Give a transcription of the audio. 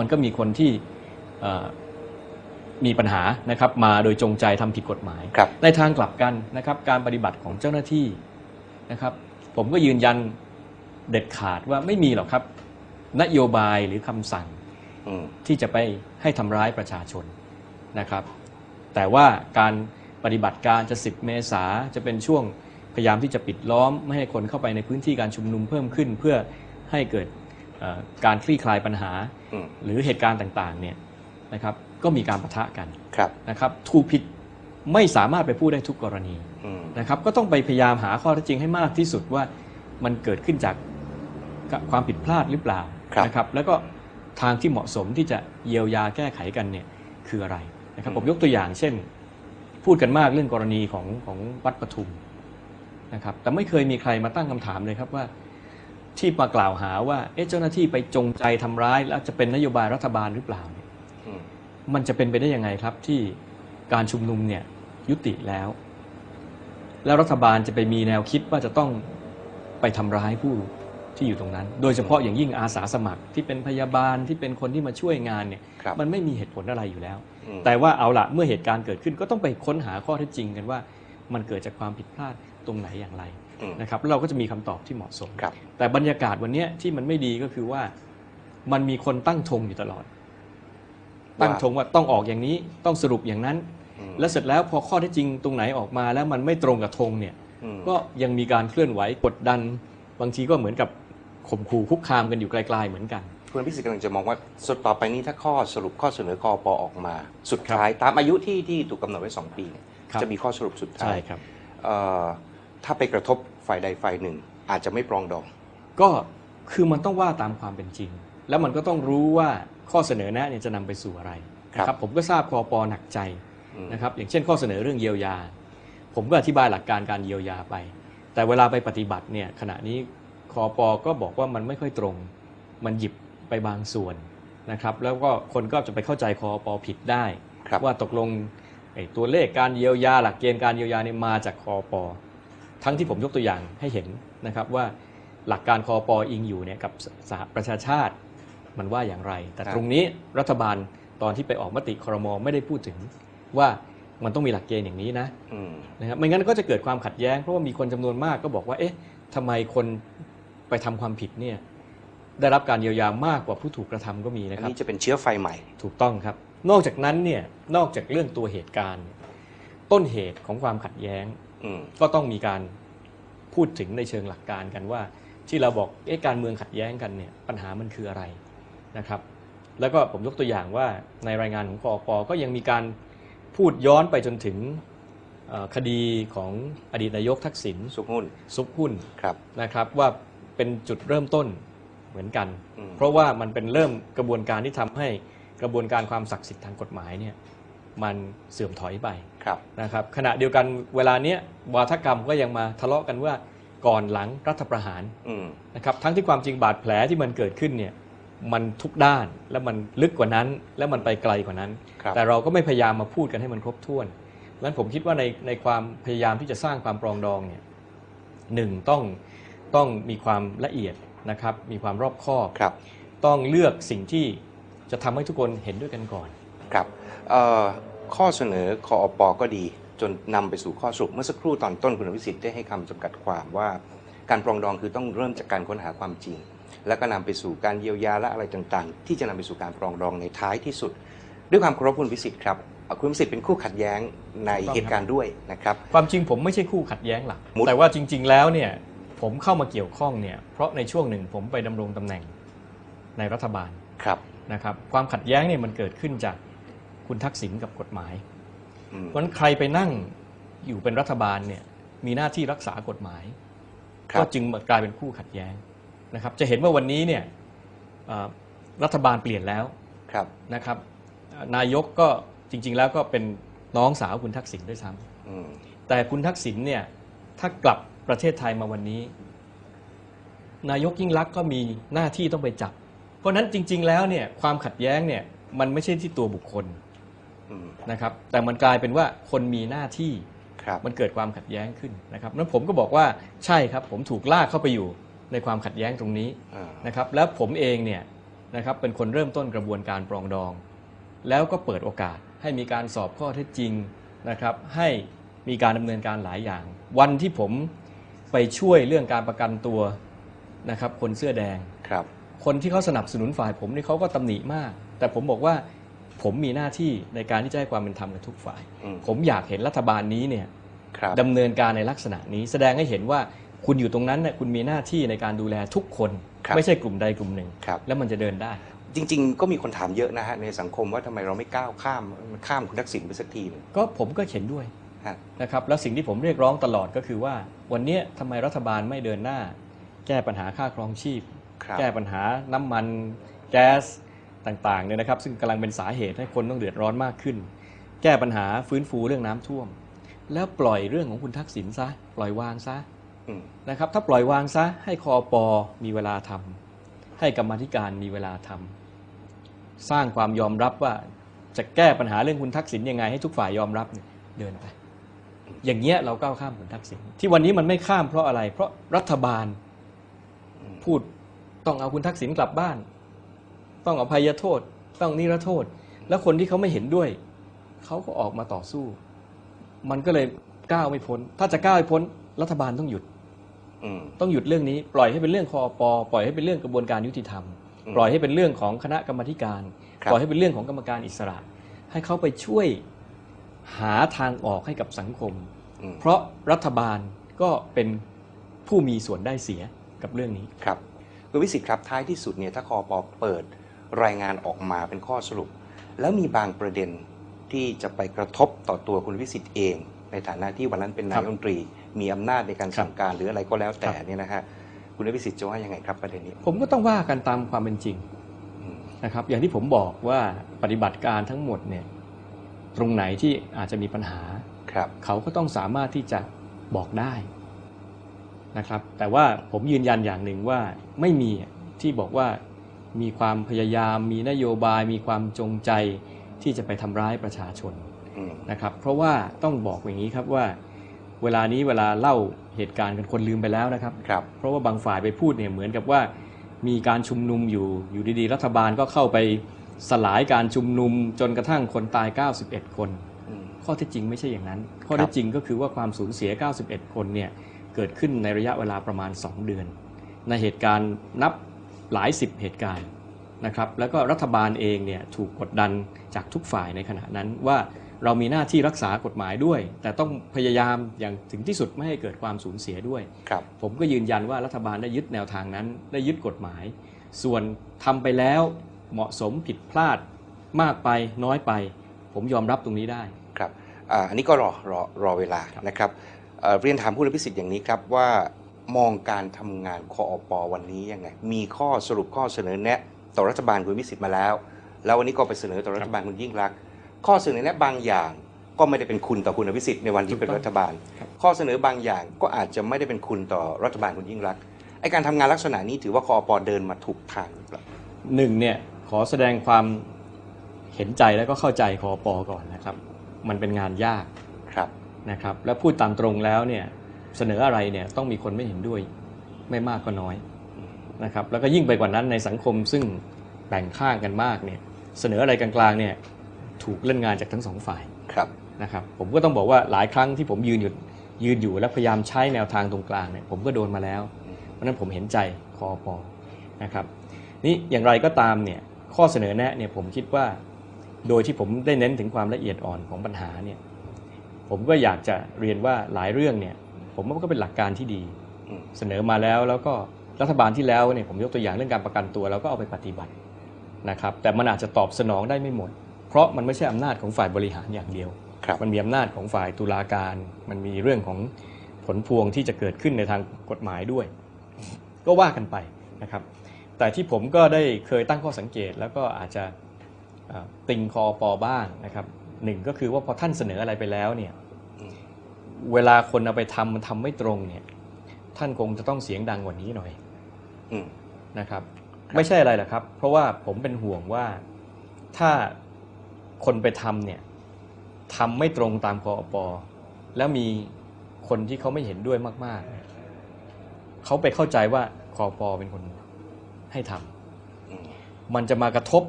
มันก็มีคนที่เอ่อมีปัญหานะครับมาโดยจงใจทำผิดกฎหมายครับในทางกลับกันนะครับการปฏิบัติของเจ้าหน้าที่นะครับ ผมก็ยืนยันเด็ดขาดว่าไม่มีหรอกครับ นโยบายหรือคำสั่งอืมที่จะไปให้ทำร้ายประชาชนนะครับ แต่ว่าการปฏิบัติการจะ10เมษาจะเป็นช่วงพยายามที่จะปิดล้อม ไม่ให้คนเข้าไปในพื้นที่การชุมนุมเพิ่มขึ้น เพื่อให้เกิดเอ่อ การคลี่คลายปัญหาอืมหรือเหตุการณ์ต่างๆเนี่ยนะครับก็มีการปะทะกันครับนะครับถูกผิดไม่สามารถไปพูดได้ทุกกรณีอืมนะครับก็ต้องไปพยายามหาข้อเท็จจริงให้มากที่สุดว่ามันเกิดขึ้นจากความผิดพลาดหรือเปล่าครับนะครับแล้วก็ทางที่เหมาะสมที่จะเยียวยาแก้ไขกันเนี่ยคืออะไรนะครับอืมผมยกตัวอย่างเช่น พูดกันมากเรื่องกรณีของของวัดปทุมนะครับแต่ไม่เคยมีใครมาตั้งคำถามเลยครับว่า ที่มากล่าวหาว่าเอ๊ะเจ้าหน้าที่ไปจงใจทำร้าย แล้วจะเป็นนโยบายรัฐบาลหรือเปล่าเนี่ยอืมมันจะเป็นไปได้ยังไงครับที่การชุมนุมเนี่ยยุติแล้ว แล้วรัฐบาลจะไปมีแนวคิดว่าจะต้องไปทำร้ายผู้ที่อยู่ตรงนั้น โดยเฉพาะอย่างยิ่งอาสาสมัครที่เป็นพยาบาลที่เป็นคนที่มาช่วยงานเนี่ยครับมันไม่มีเหตุผลอะไรอยู่แล้วอืมแต่ว่าเอาละเมื่อเหตุการณ์เกิดขึ้นก็ต้องไปค้นหาข้อเท็จจริงกันว่า มันเกิดจากความผิดพลาดตรงไหนอย่างไรอืม นะครับแล้วเราก็จะมีคำตอบที่เหมาะสมครับแต่บรรยากาศวันเนี้ยที่มันไม่ดีก็คือว่ามันมีคนตั้งธงอยู่ตลอด ตั้งธงว่าต้องออกอย่างนี้ต้องสรุปอย่างนั้นอืมแล้วเสร็จแล้วพอข้อเท็จจริงตรงไหนออกมา แล้วมันไม่ตรงกับธงเนี่ยอืมก็ยังมีการเคลื่อนไหวกดดัน บางทีก็เหมือนกับข่มขู่คุกคามกันอยู่ไกลๆเหมือนกันคุณพิสิทธิ์กำลังจะมองว่าสุดต่อไปนี้ถ้าข้อสรุปข้อเสนอคอปออกมา สุดท้ายตามอายุที่ที่ถูกกำหนดไว้ 2 ปีเนี่ยครับจะมีข้อสรุปสุดท้าใช่ยครับเอ่อ ถ้าไปกระทบฝ่ายใดฝ่ายหนึ่ง อาจจะไม่ปรองดอง ก็คือมันต้องว่าตามความเป็นจริง แล้วมันก็ต้องรู้ว่าข้อเสนอแนะเนี่ยจะนำไปสู่อะไรครับนะผมก็ทราบคอปอหนักใจอืมนะครับ อย่างเช่นข้อเสนอเรื่องเยียวยา ผมก็อธิบายหลักการการเยียวยาไป แต่เวลาไปปฏิบัติเนี่ยขณะนี้คอปอก็บอกว่ามันไม่ค่อยตรง มันหยิบไปบางส่วนนะครับ แล้วก็คนก็จะไปเข้าใจคอปอผิดได้ครับว่าตกลงไอ้ตัวเลขการเยียวยา หลักเกณฑ์การเยียวยาเนี่ยมาจากคอปอ ทั้งที่ผมยกตัวอย่างให้เห็นนะครับว่าหลักการคอปออิงอยู่เนี่ยกับสหประชาชาติมันว่าอย่างไร แต่ครับตรงนี้รัฐบาลตอนที่ไปออกมติครมไม่ได้พูดถึงว่ามันต้องมีหลักเกณฑ์อย่างนี้นะอืมนะครับไม่งั้นก็จะเกิดความขัดแย้งเพราะว่ามีคนจำนวนมากก็บอกว่า เอ๊ะทำไมคนไปทำความผิดเนี่ยได้รับการเยียวยามากกว่าผู้ถูกกระทำก็มีอันะนครับนี้จะเป็นเชื้อไฟใหม่ ถูกต้องครับ นอกจากนั้นเนี่ยนอกจากเรื่องตัวเหตุการณ์ ต้นเหตุของความขัดแย้งอืม ก็ต้องมีการพูดถึงในเชิงหลักการกันว่า ที่เราบอกเอ๊ะการเมืองขัดแย้งกันเนี่ยปัญหามันคืออะไรนะครับ แล้วก็ผมยกตัวอย่างว่าในรายงานของกอปก็ยังมีการพูดย้อนไปจนถึงเอ่อคดีของอดีตนายกทักษิณสุขหุ้นซุกหุ้นครับนะครับว่าเป็นจุดเริ่มต้นเหมือนกันอืมเพราะว่ามันเป็นเริ่มกระบวนการที่ทำให้กระบวนการความศักดิ์สิทธิ์ทางกฎหมายเนี่ย มันเสื่อมถอยไปครับนะครับ ขณะเดียวกันเวลาเนี้ยวาทกรรมก็ยังมาทะเลาะกันว่าก่อนหลังรัฐประหารอืมนะครับทั้งที่ความจริงบาดแผลที่มันเกิดขึ้นเนี่ยมันทุกด้านและมันลึกกว่านั้น และมันไปไกลกว่านั้นครับแต่เราก็ไม่พยายามมาพูดกันให้มันครบถ้วนดังนั้นผมคิดว่าในในความพยายามที่จะสร้างความปรองดองเนี่ยหนึ่งต้องต้องมีความละเอียดนะครับ มีความรอบคอบครับ ต้องเลือกสิ่งที่จะทำให้ทุกคนเห็นด้วยกันก่อน ครับเอ่อข้อเสนอคอปอก็ดี จนนำไปสู่ข้อสรุปเมื่อสักครู่ตอนต้นคุณวิสิทธิ์ได้ให้คำจำกัดความว่า การปรองดองคือต้องเริ่มจากการค้นหาความจริง แล้วก็นำไปสู่การเยียวยาและอะไรต่างๆ ที่จะนำไปสู่การปรองดองในท้ายที่สุด ด้วยความเคารพคุณวิสิทธิ์ครับเอ่อคุณวิสิทธิ์เป็นคู่ขัดแย้งในถูกต้องครับเหตุการณ์ด้วยนะครับความจริงผมไม่ใช่คู่ขัดแย้งหลักมุดแต่ว่าจริง ๆ แล้วเนี่ยผมเข้ามาเกี่ยวข้องเนี่ยเพราะในช่วงหนึ่งผมไปดำรงตำแหน่งในรัฐบาลครับนะครับความขัดแย้งเนี่ยมันเกิดขึ้นจาก คุณทักษิณกับกฎหมายอืมเพราะฉะนั้นใครไปนั่งอยู่เป็นรัฐบาลเนี่ยมีหน้าที่รักษากฎหมายครัก็บจึงกลายเป็นคู่ขัดแย้งนะครับ จะเห็นว่าวันนี้เนี่ยเอ่อรัฐบาลเปลี่ยนแล้วครับนะครับเอ่อนายกก็จริง ๆ แล้วก็เป็นน้องสาวคุณทักษิณด้วยซ้ำอืมแต่คุณทักษิณเนี่ยถ้ากลับประเทศไทยมาวันนี้ นายกยิ่งลักษณ์ก็มีหน้าที่ต้องไปจับ เพราะฉะนั้นจริง ๆ แล้วเนี่ยความขัดแย้งเนี่ยมันไม่ใช่ที่ตัวบุคคล อืม นะครับ แต่มันกลายเป็นว่าคนมีหน้าที่ครับ มันเกิดความขัดแย้งขึ้นนะครับนั้นผมก็บอกว่าใช่ครับ ผมถูกลากเข้าไปอยู่ในความขัดแย้งตรงนี้อ่านะครับ แล้วผมเองเนี่ยนะครับเป็นคนเริ่มต้นกระบวนการปรองดอง แล้วก็เปิดโอกาสให้มีการสอบข้อเท็จจริงนะครับ ให้มีการดำเนินการหลายอย่าง วันที่ผมไปช่วยเรื่องการประกันตัวนะครับ คนเสื้อแดง ครับ คนที่เขาสนับสนุนฝ่ายผมนี่เขาก็ตำหนิมาก แต่ผมบอกว่า ผมมีหน้าที่ในการที่จะให้ความเป็นธรรมกับทุกฝ่าย อืม ผมอยากเห็นรัฐบาลนี้เนี่ยครับ ดำเนินการในลักษณะนี้ แสดงให้เห็นว่าคุณอยู่ตรงนั้นเนี่ยคุณมีหน้าที่ในการดูแลทุกคน ครับไม่ใช่กลุ่มใดกลุ่มหนึ่ง ครับ แล้วมันจะเดินได้ จริง ๆ ก็มีคนถามเยอะนะฮะในสังคมว่าทำไมเราไม่ก้าวข้ามข้ามคุณทักษิณไปสักทีหนึงก็ผมก็เห็นด้วย ฮะ นะครับแล้วสิ่งที่ผมเรียกร้องตลอดก็คือว่า วันเนี้ยทำไมรัฐบาลไม่เดินหน้า แก้ปัญหาค่าครองชีพ ครับ แก้ปัญหาน้ำมัน แก๊ส ต่างๆเนี่ยนะครับ ซึ่งกำลังเป็นสาเหตุให้คนต้องเดือดร้อนมากขึ้น แก้ปัญหาฟื้นฟูเรื่องน้ำท่วม แล้วปล่อยเรื่องของคุณทักษิณซะ ปล่อยวางซะอืมนะครับ ถ้าปล่อยวางซะ ให้คอปอมีเวลาทำให้กรรมาธิการมีเวลาทำสร้างความยอมรับว่าจะแก้ปัญหาเรื่องคุณทักษิณยังไงให้ทุกฝ่ายยอมรับเนี่ยเดินไป อย่างเงี้ยเราก้าวข้ามคุณทักษิณที่วันนี้มันไม่ข้ามเพราะอะไร เพราะรัฐบาล พูดต้องเอาคุณทักษิณกลับบ้าน ต้องอภัยโทษ ต้องนิรโทษ แล้วคนที่เขาไม่เห็นด้วย เขาก็ออกมาต่อสู้ มันก็เลยก้าวไม่พ้น ถ้าจะก้าวให้พ้น รัฐบาลต้องหยุดอืมต้องหยุดเรื่องนี้ปล่อยให้เป็นเรื่องคอปปล่อยให้เป็นเรื่องกระบวนการยุติธรรมอืมปล่อยให้เป็นเรื่องของคณะกรรมาธิการครับปล่อยให้เป็นเรื่องของกรรมการอิสระ ให้เขาไปช่วยหาทางออกให้กับสังคมอืมเพราะรัฐบาลก็เป็นผู้มีส่วนได้เสียกับเรื่องนี้ครับคุณวิสิทธิ์ครับท้ายที่สุดเนี่ยถ้าคอปอเปิด รายงานออกมาเป็นข้อสรุป แล้วมีบางประเด็นที่จะไปกระทบต่อตัวคุณวิสิทธิ์เอง ในฐานะที่วันนั้นเป็นนายกรัฐมนตรี มีอำนาจในการสั่งการหรืออะไรก็แล้วแต่ครับเนี่ยนะฮะคุณวิสิทธิ์จะว่ายังไงครับประเด็นนี้ ผมก็ต้องว่ากันตามความเป็นจริงอืมนะครับ อย่างที่ผมบอกว่าปฏิบัติการทั้งหมดเนี่ยตรงไหนที่อาจจะมีปัญหาครับเขาก็ต้องสามารถที่จะบอกได้นะครับ แต่ว่าผมยืนยันอย่างหนึ่งว่าไม่มีที่บอกว่า มีความพยายาม มีนโยบาย มีความจงใจที่จะไปทำร้ายประชาชนอืมนะครับ เพราะว่าต้องบอกอย่างนี้ครับว่า เวลานี้เวลาเล่าเหตุการณ์กันคนลืมไปแล้วนะครับครับเพราะว่าบางฝ่ายไปพูดเนี่ยเหมือนกับว่า มีการชุมนุมอยู่อยู่ดีๆ รัฐบาลก็เข้าไปสลายการชุมนุมจนกระทั่งคนตาย 91 คนอืมข้อเท็จจริงไม่ใช่อย่างนั้น ข้อเท็จจริงก็คือว่าความสูญเสีย 91 คนเนี่ยเกิดขึ้นในระยะเวลาประมาณ 2 เดือน ในเหตุการณ์นับ หลายสิบเหตุการณ์นะครับแล้วก็รัฐบาลเองเนี่ยถูกกดดันจากทุกฝ่ายในขณะนั้นว่าเรามีหน้าที่รักษากฎหมายด้วย แต่ต้องพยายามอย่างถึงที่สุดไม่ให้เกิดความสูญเสียด้วยครับผมก็ยืนยันว่ารัฐบาลได้ยึดแนวทางนั้น ได้ยึดกฎหมาย ส่วนทำไปแล้วเหมาะสมผิดพลาดมากไปน้อยไป ผมยอมรับตรงนี้ได้ครับอ่าอันนี้ก็รอรอรอเวลาครับนะครับเอ่อเรียนถามผู้รับผิดสิทธิ์อย่างนี้ครับว่า มองการทำงานคออปอวันนี้ยังไง มีข้อสรุปข้อเสนอแนะต่อรัฐบาลคุณวิสิทธิ์มาแล้ว แล้ววันนี้ก็ไปเสนอต่อรัฐบาลคุณยิ่งรักษณ์ข้อเสนอแนะบางอย่างก็ไม่ได้เป็นคุณต่อคุณอภิสิทธิ์ในวันที่เป็นรัฐบาลครับข้อเสนอบางอย่างก็อาจจะไม่ได้เป็นคุณต่อรัฐบาลคุณยิ่งรักษณ์ไอการทำงานลักษณะนี้ถือว่าคอปอเดินมาถูกทางหรือเปล่าหนึ่งเนี่ยขอแสดงความเห็นใจแล้วก็เข้าใจคอปอก่อนนะครับ มันเป็นงานยากครับนะครับ แล้วพูดตามตรงแล้วเนี่ย เสนออะไรเนี่ยต้องมีคนไม่เห็นด้วยไม่มากก็น้อยนะครับแล้วก็ยิ่งไปกว่านั้นในสังคมซึ่งแบ่งข้างกันมากเนี่ยเสนออะไรกลางๆเนี่ยถูกเล่นงานจากทั้งสองฝ่ายครับนะครับผมก็ต้องบอกว่าหลายครั้งที่ผมยืนอยู่ยืนอยู่และพยายามใช้แนวทางตรงกลางเนี่ยผมก็โดนมาแล้ว เพราะฉะนั้นผมเห็นใจคอปอนะครับนี่อย่างไรก็ตามเนี่ยข้อเสนอแนะเนี่ยผมคิดว่าโดยที่ผมได้เน้นถึงความละเอียดอ่อนของปัญหาเนี่ยผมก็อยากจะเรียนว่าหลายเรื่องเนี่ย ผมว่าก็เป็นหลักการที่ดีอืมเสนอมาแล้วแล้วก็รัฐบาลที่แล้วเนี่ยผมยกตัวอย่างเรื่องการประกันตัวแล้วก็เอาไปปฏิบัตินะครับ แต่มันอาจจะตอบสนองได้ไม่หมด เพราะมันไม่ใช่อำนาจของฝ่ายบริหารอย่างเดียวครับมันมีอำนาจของฝ่ายตุลาการ มันมีเรื่องของผลพวงที่จะเกิดขึ้นในทางกฎหมายด้วย ก็ว่ากันไปนะครับ แต่ที่ผมก็ได้เคยตั้งข้อสังเกต แล้วก็อาจจะเอ่อติงคอปอบ้างนะครับหนึ่งก็คือว่าพอท่านเสนออะไรไปแล้วเนี่ยอืม เวลาคนเอาไปทำมันทำไม่ตรงเนี่ย ท่านคงจะต้องเสียงดังกว่านี้หน่อยอืมนะครับ ไม่ใช่อะไรหรอกครับ เพราะว่าผมเป็นห่วงว่าถ้าคนไปทำเนี่ยทำไม่ตรงตามคอปแล้วมีคนที่เขาไม่เห็นด้วยมาก ๆเนี่ยเขาไปเข้าใจว่าคอปเป็นคนให้ทำอืมมันจะมากระทบ